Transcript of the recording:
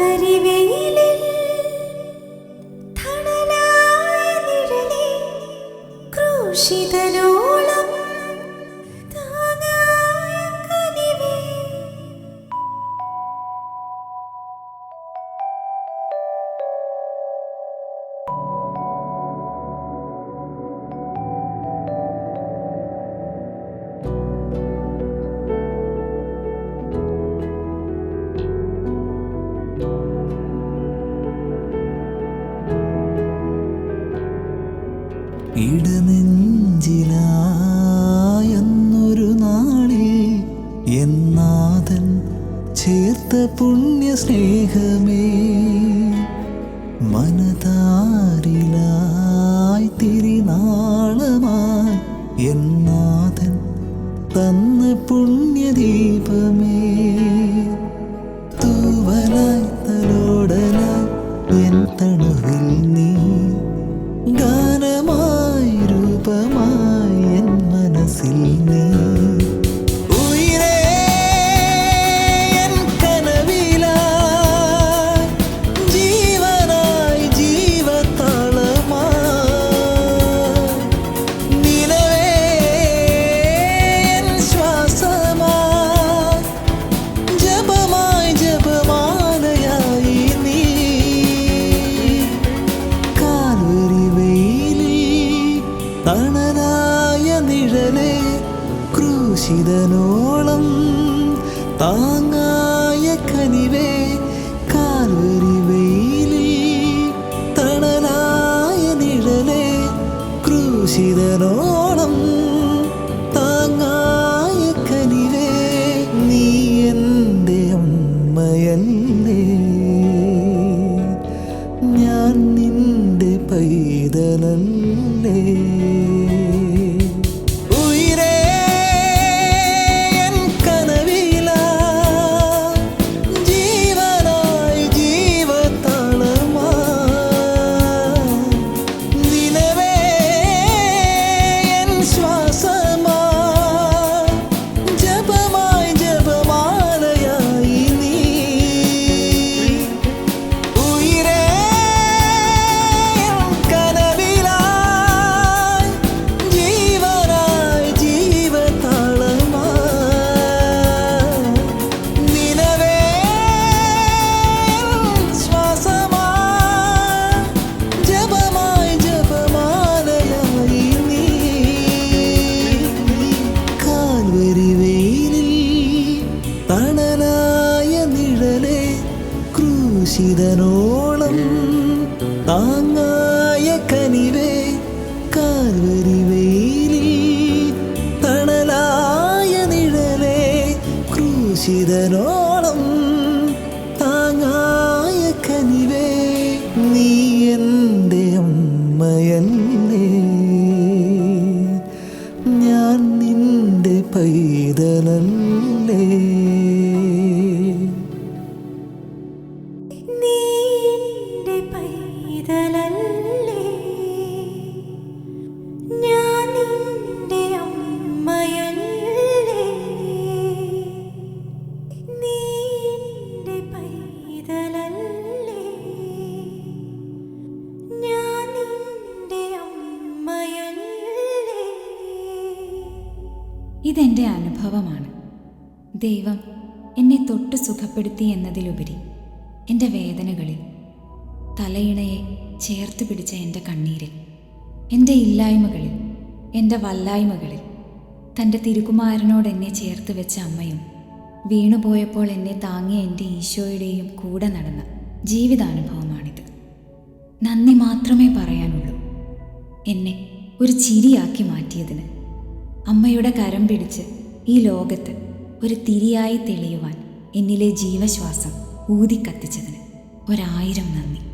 Calvary വെയിലിൽ തണലായ നിഴലേ പുണ്യ സ്നേഹമേ മനതാരിലായി തിരിനാളമായി എന്നാഥൻ തന്ന പുണ്യദീപമേ. ക്രൂശിതനോളം താങ്ങായ കനിവേ ക്രൂശിതനോളം താങ്ങായ കനിവേ കാൽവരി വെയിലിൽ തണലായ നിഴലേ ക്രൂശിതനോളം ഇതെന്റെ അനുഭവമാണ്. ദൈവം എന്നെ തൊട്ട് സുഖപ്പെടുത്തി എന്നതിലുപരി എന്റെ വേദനകളിൽ തലയിണയെ ചേർത്ത് പിടിച്ച എന്റെ കണ്ണീരിൽ എന്റെ ഇല്ലായ്മകളിൽ എന്റെ വല്ലായ്മകളിൽ തന്റെ തിരുകുമാരനോട് എന്നെ ചേർത്ത് വെച്ച അമ്മയും വീണുപോയപ്പോൾ എന്നെ താങ്ങിയ എന്റെ ഈശോയുടെയും കൂടെ നടന്ന ജീവിതാനുഭവമാണിത്. നന്ദി മാത്രമേ പറയാനുള്ളൂ. എന്നെ ഒരു ചിരിയാക്കി മാറ്റിയതിന് അമ്മയുടെ കരം പിടിച്ച് ഈ ലോകത്ത് ഒരു തിരിയായി തെളിയുവാൻ എന്നിലെ ജീവശ്വാസം ഊതിക്കത്തിച്ചതിന് ഒരായിരം നന്ദി.